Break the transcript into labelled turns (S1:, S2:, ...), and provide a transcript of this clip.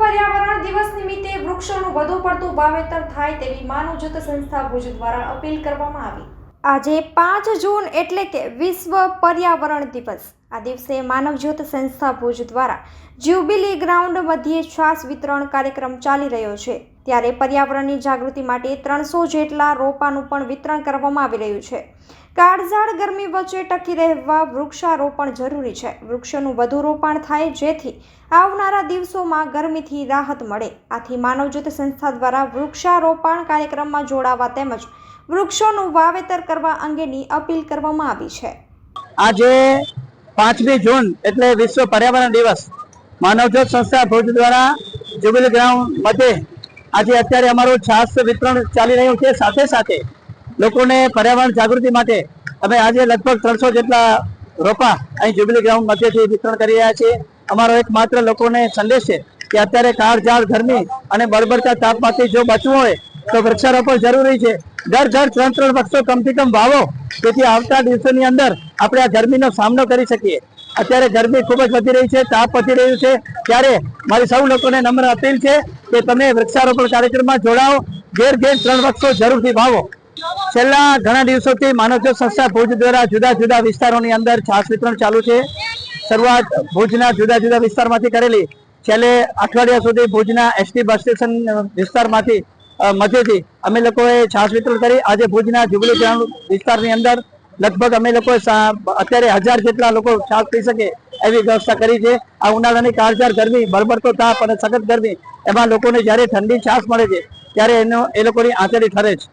S1: પર્યાવરણ દિવસ નિમિત્તે વૃક્ષોનું વધુ પડતું વાવેતર થાય તેવી માનવ સંસ્થા ભુજ દ્વારા અપીલ કરવામાં આવી. આજે પાંચ જૂન એટલે કે વિશ્વ પર્યાવરણ દિવસ. આ દિવસે માનવજ્યોત સંસ્થા ભુજ દ્વારા જ્યુબિલી ગ્રાઉન્ડ મધ્યે શ્વાસ વિતરણ કાર્યક્રમ ચાલી રહ્યો છે. ત્યારે પર્યાવરણની જાગૃતિ માટે ત્રણસો જેટલા રોપાનું પણ વિતરણ કરવામાં આવી રહ્યું છે. કાળઝાળ ગરમી વચ્ચે ટકી રહેવા વૃક્ષારોપણ જરૂરી છે. વૃક્ષોનું વધુ રોપણ થાય જેથી આવનારા દિવસોમાં ગરમીથી રાહત મળે. આથી માનવજ્યોત સંસ્થા દ્વારા વૃક્ષારોપણ કાર્યક્રમમાં જોડાવા તેમજ વૃક્ષોનું વાવેતર કરવા અંગેની અપીલ કરવામાં આવી છે.
S2: આજે પાંચમી જૂન એટલે વિશ્વ પર્યાવરણ દિવસ. માનવજ્યોત સંસ્થા ભુજ દ્વારા જુબિલી ગ્રાઉન્ડ મધ્યે આજે અત્યારે અમારું છાસ વિતરણ ચાલી રહ્યું છે. સાથે સાથે લોકોને પર્યાવરણ જાગૃતિ માટે અમે આજે લગભગ ત્રણસો જેટલા રોપા અહીં જુબિલી ગ્રાઉન્ડ મધ્યથી વિતરણ કરી રહ્યા છીએ. અમારો એક માત્ર લોકોને સંદેશ છે કે અત્યારે કાળઝાળ ગરમી અને બળબડતા તાપમાંથી જો બચવું હોય તો વૃક્ષારોપણ જરૂરી છે. ઘર ઘર ત્રણ ત્રણ વૃક્ષો કમથી કમ વાવો. તેથી આવતા દિવસોની અંદર આપણે આ ગરમીનો સામનો કરી શકીએ. અત્યારે ગરમી ખૂબ જ વધી રહી છે, તાપ વધી રહ્યું છે. ત્યારે મારી સૌ લોકોને નમ્ર અપીલ છે કે તમે વૃક્ષારોપણ કાર્યક્રમમાં જોડાઓ. ઘેર ઘેર ત્રણ વૃક્ષો જરૂરથી વાવો. છેલ્લા ઘણા દિવસોથી માનવજો સંસ્થા ભુજ દ્વારા જુદા જુદા વિસ્તારોની અંદર છાસ વિતરણ ચાલુ છે. શરૂઆત ભુજના જુદા જુદા વિસ્તારમાંથી કરેલી. છેલ્લે અઠવાડિયા સુધી ભુજના એસટી બસ સ્ટેશન વિસ્તારમાંથી મધ્યથી અમે લોકોએ છાશ વિતરણ કરી. આજે ભુજના જુબલી ગ્રાઉન્ડ વિસ્તારની અંદર લગભગ અમે લોકો અત્યારે હજાર જેટલા લોકો છાશ પી શકે એવી વ્યવસ્થા કરી છે. આ ઉનાળાની કાળઝાળ ગરમી બળબડતો તાપ અને સખત ગરમી એમાં લોકોને જ્યારે ઠંડી છાશ મળે છે, ત્યારે એનો, એ લોકોની આંચળી ઠરે છે